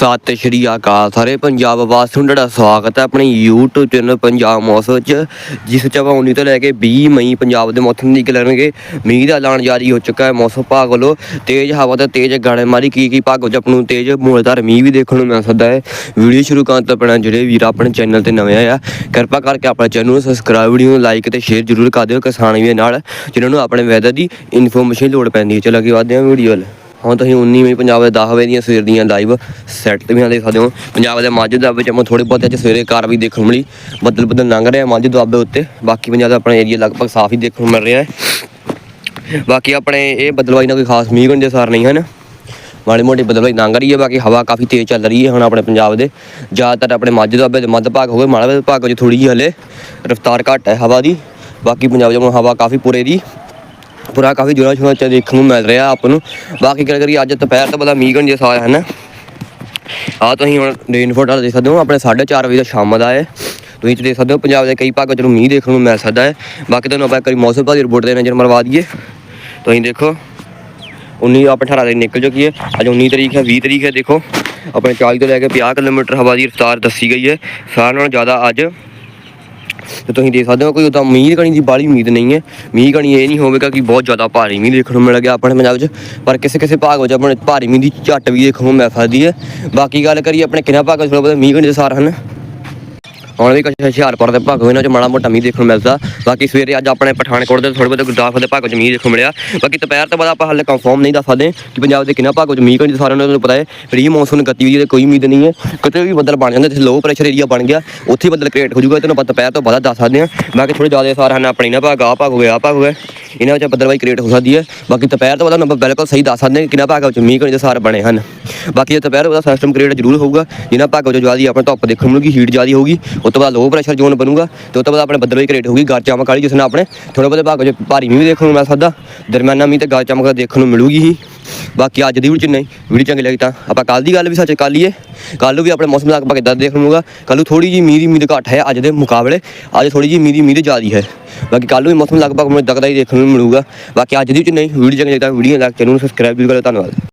ਸਤਿ ਸ਼੍ਰੀ ਅਕਾਲ ਸਾਰੇ ਪੰਜਾਬ ਵਾਸੀਆਂ ਦਾ ਤੁਹਾਡਾ ਸਵਾਗਤ ਹੈ ਆਪਣੇ YouTube ਚੈਨਲ ਪੰਜਾਬ ਮੌਸਮ 'ਚ ਜਿਸ ਚ ਆਪਾਂ 19 ਤੋਂ ਲੈ ਕੇ 20 ਮਈ ਪੰਜਾਬ ਦੇ ਮੌਸਮ ਦੀ ਨਿਕਲਣਗੇ ਮੀਂਹ ਦਾ ਐਲਾਨ ਜਾਰੀ ਹੋ ਚੁੱਕਾ ਹੈ ਮੌਸਮ ਵਿਭਾਗ ਵੱਲੋਂ। ਤੇਜ਼ ਹਵਾ ਤੇ ਤੇਜ਼ ਗੜੇਮਾਰੀ ਕੀ ਕੀ ਭਾਗ ਵਿੱਚ ਆਪਾਂ ਨੂੰ ਤੇਜ਼ ਮੂਲਧਾਰ ਮੀਂਹ ਵੀ ਦੇਖਣ ਨੂੰ ਮਿਲ ਸਕਦਾ ਹੈ। ਵੀਡੀਓ ਸ਼ੁਰੂ ਕਰਨ ਤੋਂ ਪਹਿਲਾਂ ਜਿਹੜੇ ਵੀਰ ਆਪਣੇ ਚੈਨਲ ਤੇ ਨਵੇਂ ਆਏ ਆ, ਕਿਰਪਾ ਕਰਕੇ ਆਪਣੇ ਚੈਨਲ ਨੂੰ ਸਬਸਕ੍ਰਾਈਬ ਵੀਡੀਓ ਨੂੰ ਲਾਈਕ ਤੇ ਸ਼ੇਅਰ ਜ਼ਰੂਰ ਕਰ ਦਿਓ ਕਿਸਾਨ ਵੀ ਨਾਲ, ਜਿਨ੍ਹਾਂ ਨੂੰ ਆਪਣੇ ਵੈਦਰ ਦੀ ਇਨਫੋਰਮੇਸ਼ਨ ਲੋੜ ਪੈਂਦੀ ਹੈ। ਚਲੋ ਅੱਗੇ ਵਧਦੇ ਹਾਂ ਵੀਡੀਓ ਵੱਲ। ਹੁਣ ਤੁਸੀਂ 19 ਮਈ ਪੰਜਾਬ ਦੇ 10 ਵਜੇ ਦੀਆਂ ਸਵੇਰ ਦੀਆਂ ਲਾਈਵ ਸੈੱਟ ਤੇ ਵੀ ਦੇਖ ਸਕਦੇ ਹੋ। ਪੰਜਾਬ ਦੇ ਮਾਝੇ ਦੁਆਬੇ ਚ ਮੈਂ ਥੋੜੇ ਬਹੁਤ ਅੱਜ ਸਵੇਰੇ ਕਾਰ ਵੀ ਦੇਖਣ ਨੂੰ ਮਿਲੀ। ਬੱਦਲ ਬੱਦਲ ਲੰਘ ਰਿਹਾ ਮਾਝੇ ਦੁਆਬੇ ਉੱਤੇ। ਬਾਕੀ ਪੰਜਾਬ ਦਾ ਆਪਣਾ ਏਰੀਆ ਲਗਭਗ ਸਾਫ਼ ਹੀ ਦੇਖਣ ਨੂੰ ਮਿਲ ਰਿਹਾ ਹੈ। ਬਾਕੀ ਆਪਣੇ ਇਹ ਬਦਲਵਾਈ ਨਾਲ ਕੋਈ ਖਾਸ ਮੀਂਹ ਦੇ ਸਾਰ ਨਹੀਂ ਹਨ। ਮਾੜੀ ਮੋਟੀ ਬਦਲਵਾਈ ਲੰਘ ਰਹੀ ਹੈ, ਬਾਕੀ ਹਵਾ ਕਾਫੀ ਤੇਜ਼ ਚੱਲ ਰਹੀ ਹੈ ਹੁਣ ਆਪਣੇ ਪੰਜਾਬ ਦੇ। ਜ਼ਿਆਦਾਤਰ ਆਪਣੇ ਮਾਝੇ ਦੁਆਬੇ ਦੇ ਮੱਧ ਭਾਗ ਹੋਵੇ ਮਾਲਵੇ ਭਾਗ ਵਿੱਚ ਥੋੜੀ ਜਿਹੀ ਹਲੇ। ਰਫ਼ਤਾਰ ਘੱਟ ਹੈ ਹਵਾ ਦੀ। ਬਾਕੀ ਪੰਜਾਬ 'ਚ ਹੁਣ ਹਵਾ ਕਾਫੀ ਪੂਰੇ ਦੀ। ਪੂਰਾ ਕਾਫੀ ਜੋਰਾਂ ਸ਼ੋਰਾਂ ਚ ਦੇਖਣ ਨੂੰ ਮਿਲ ਰਿਹਾ ਆਪਾਂ ਨੂੰ। ਬਾਕੀ ਗੱਲ ਕਰੀ ਅੱਜ ਦੁਪਹਿਰ ਤੋਂ ਬਾਅਦ ਮੀਂਹ ਗਣ ਜੇ ਹੈ ਨਾ ਆ ਤੁਸੀਂ ਹੁਣ ਰੇਨ ਫੋਟੋ ਦੇਖ ਸਕਦੇ ਹੋ, ਆਪਣੇ 4:30 ਵਜੇ ਦਾ ਸ਼ਾਮ ਦਾ ਹੈ। ਤੁਸੀਂ ਦੇਖ ਸਕਦੇ ਹੋ, ਪੰਜਾਬ ਦੇ ਕਈ ਭਾਗਾਂ ਚ ਨੂੰ ਮੀਂਹ ਦੇਖਣ ਨੂੰ ਮਿਲ ਸਕਦਾ ਹੈ। ਬਾਕੀ ਤੁਹਾਨੂੰ ਆਪਾਂ ਕਰੀ ਮੌਸਮ ਭਾਅ ਦੀ ਰਿਪੋਰਟ ਦੇ ਨਜ਼ਰ ਮਰਵਾ ਦਈਏ। ਤੁਸੀਂ ਦੇਖੋ 19 ਆਪਾਂ 18 ਦੇ ਨਿਕਲ ਚੁੱਕੀ ਹੈ। ਅੱਜ 19 ਤਰੀਕ ਹੈ 20 ਤਰੀਕ ਹੈ, ਦੇਖੋ। ਆਪਣੇ 40 ਤੋਂ ਲੈ ਕੇ 50 ਕਿਲੋਮੀਟਰ ਹਵਾ ਦੀ ਰਫ਼ਤਾਰ ਦੱਸੀ ਗਈ ਹੈ। ਸਾਰਿਆਂ ਨਾਲੋਂ ਜ਼ਿਆਦਾ ਅੱਜ ਤੇ ਤੁਸੀਂ ਦੇਖ ਸਕਦੇ ਹੋ ਕੋਈ ਉਦਾਂ ਮੀਂਹ ਕਣੀ ਦੀ ਬਾਲੀ ਉਮੀਦ ਨਹੀਂ ਹੈ। ਮੀਂਹ ਕਣੀ ਇਹ ਨਹੀਂ ਹੋਵੇਗਾ ਕਿ ਬਹੁਤ ਜ਼ਿਆਦਾ ਭਾਰੀ ਮੀਂਹ ਦੇਖਣ ਨੂੰ ਮਿਲ ਗਿਆ ਆਪਣੇ ਪੰਜਾਬ 'ਚ। ਪਰ ਕਿਸੇ ਕਿਸੇ ਭਾਗ ਵਿੱਚ ਆਪਣੇ ਭਾਰੀ ਮੀਂਹ ਦੀ ਝੱਟ ਵੀ ਦੇਖਣ ਨੂੰ ਮਿਲ ਸਕਦੀ ਹੈ। ਬਾਕੀ ਗੱਲ ਕਰੀਏ ਆਪਣੇ ਕਿਹਨਾਂ ਭਾਗ ਵਿੱਚ ਥੋੜ੍ਹਾ ਬਹੁਤ ਮੀਂਹ ਕਣੀ ਦੇ ਸਾਰ ਹਨ। ਹੁਣ ਵੀ ਕੁਛ ਹੁਸ਼ਿਆਰਪੁਰ ਦੇ ਭਾਗੋਂ ਇਹਨਾਂ ਚ ਮਾੜਾ ਮੋਟਾ ਮੀਂਹ ਦੇਖਣ ਨੂੰ ਮਿਲਦਾ। ਬਾਕੀ ਸਵੇਰੇ ਅੱਜ ਆਪਣੇ ਪਠਾਨਕੋਟ ਦੇ ਥੋੜੇ ਬਹੁਤ ਗੁਰਦਾਸਪੁਰ ਦੇ ਭਾਗੋਂ ਚ ਮੀਂਹ ਦੇਖਣ ਨੂੰ ਮਿਲਿਆ। ਬਾਕੀ ਦੁਪਹਿਰ ਤੋਂ ਬਾਅਦ ਆਪਾਂ ਹਾਲੇ ਕਨਫਰਮ ਨਹੀਂ ਦੱਸ ਸਕਦੇ ਕਿ ਪੰਜਾਬ ਦੇ ਕਿੰਨਾ ਭਾਗੋਂ ਚ ਮੀਂਹ ਕਣੀ ਸਾਰਿਆਂ ਨੂੰ ਤੁਹਾਨੂੰ ਪਤਾ ਹੈ ਪ੍ਰੀ ਮੌਨਸੂਨ ਗਤੀਵਿਧੀ ਦੀ ਕੋਈ ਉਮੀਦ ਨਹੀਂ ਹੈ। ਕਿਤੇ ਵੀ ਬੱਦਲ ਬਣ ਜਾਂਦੇ ਤੇ ਲੋ ਪ੍ਰੈਸ਼ਰ ਏਰੀਆ ਬਣ ਗਿਆ, ਉੱਥੇ ਹੀ ਬੱਦਲ ਕ੍ਰੀਏਟ ਹੋ ਜਾਊਗਾ। ਤੁਹਾਨੂੰ ਪਤਾ ਦੁਪਹਿਰ ਤੋਂ ਬਾਅਦ ਦੱਸ ਸਕਦੇ ਹਾਂ। ਬਾਕੀ ਥੋੜੇ ਜ਼ਿਆਦਾ ਸਾਰ ਹਨ, ਆਪਣੇ ਨਾ ਭਾਗ ਆ ਭਾਗ ਹੋਇਆ ਭਾਗ ਹੋਇਆ ਇਹਨਾਂ ਵਿੱਚ ਬੱਦਲਵਾਈ ਕ੍ਰੀਏਟ ਹੋ ਸਕਦੀ ਹੈ। ਬਾਕੀ ਦੁਪਹਿਰ ਤੋਂ ਬਾਅਦ ਆਪਾਂ ਬਿਲਕੁਲ ਸਹੀ ਦੱਸ ਸਕਦੇ ਹਾਂ ਕਿ ਕਿੰਨਾ ਭਾਗ ਵਿੱਚ ਮੀਂਹ ਕਣੀ ਦੇ ਸਾਰ ਬਣੇ ਹਨ। ਬਾਕੀ ਇਹ ਦੁਪਹਿਰ ਉਹਦਾ ਸਿਸਟਮ ਕ੍ਰੀਏਟ ਜ਼ਰੂਰ ਹੋਊਗਾ ਜਿਨ੍ਹਾਂ ਭਾਗਾਂ 'ਚੋਂ ਜ਼ਿਆਦਾ ਆਪਣੇ ਧੁੱਪ ਦੇਖਣ ਨੂੰ ਮਿਲੂਗੀ ਹੀਟ ਜ਼ਿਆਦਾ ਹੋਊਗੀ, ਉਸ ਤੋਂ ਬਾਅਦ ਲੋ ਪ੍ਰੈਸ਼ਰ ਜ਼ੋਨ ਬਣੂਗਾ, ਤੇ ਉਸ ਤੋਂ ਬਾਅਦ ਆਪਣੇ ਬੱਦਲ ਵੀ ਕ੍ਰੀਏਟ ਹੋਊਗੀ, ਗਾਰ ਚਮਕ ਵਾਲੀ, ਜਿਸ ਨਾਲ ਆਪਣੇ ਥੋੜੇ ਬਹੁਤੇ ਭਾਗਾਂ ਵਿੱਚ ਭਾਰੀ ਮੀਂਹ ਵੀ ਦੇਖਣ ਨੂੰ ਮਿਲ ਸਕਦਾ, ਦਰਮਿਆਨਾ ਮੀਂਹ ਤੇ ਗਰ ਚਮਕ ਦੇਖਣ ਨੂੰ ਮਿਲੂਗੀ ਹੀ। ਬਾਕੀ ਅੱਜ ਦੀ ਵੀਡੀਓ ਚ ਨਹੀਂ, ਵੀਡੀਓ ਚੰਗੀ ਲੱਗੀ ਤਾਂ ਆਪਾਂ ਕੱਲ ਦੀ ਗੱਲ ਵੀ ਸੱਚ ਕਰ ਲਈਏ। ਕੱਲ ਨੂੰ ਵੀ ਆਪਣੇ ਮੌਸਮ ਦਾ ਆਪਾਂ ਕਿੱਦਾਂ ਦੇਖਣ ਨੂੰ ਮਿਲੂਗਾ ਕੱਲ ਨੂੰ ਥੋੜੀ ਜਿਹੀ ਮੀਂਹ ਦੀ ਉਮੀਦ ਘੱਟ ਹੈ ਅੱਜ ਦੇ ਮੁਕਾਬਲੇ, ਅੱਜ ਥੋੜੀ ਜਿਹੀ ਮੀਂਹ ਦੀ ਉਮੀਦ ਜ਼ਿਆਦਾ ਹੈ। ਬਾਕੀ ਕੱਲ ਨੂੰ ਵੀ ਮੌਸਮ ਲਗਭਗ ਮੈਨੂੰ ਲੱਗਦਾ ਹੀ ਦੇਖਣ ਨੂੰ ਮਿਲੂਗਾ। ਬਾਕੀ ਅੱਜ ਦੀ ਵਿੱਚ ਨਹੀਂ, ਵੀਡੀਓ ਚੰਗੀ ਲੱਗੀ ਤਾਂ ਵੀਡੀਓ ਲਾਈਕ ਚੈਨਲ ਨੂੰ ਸਬਸਕ੍ਰਾਈਬ ਵੀ ਕਰੋ ਧੰਨਵਾਦ।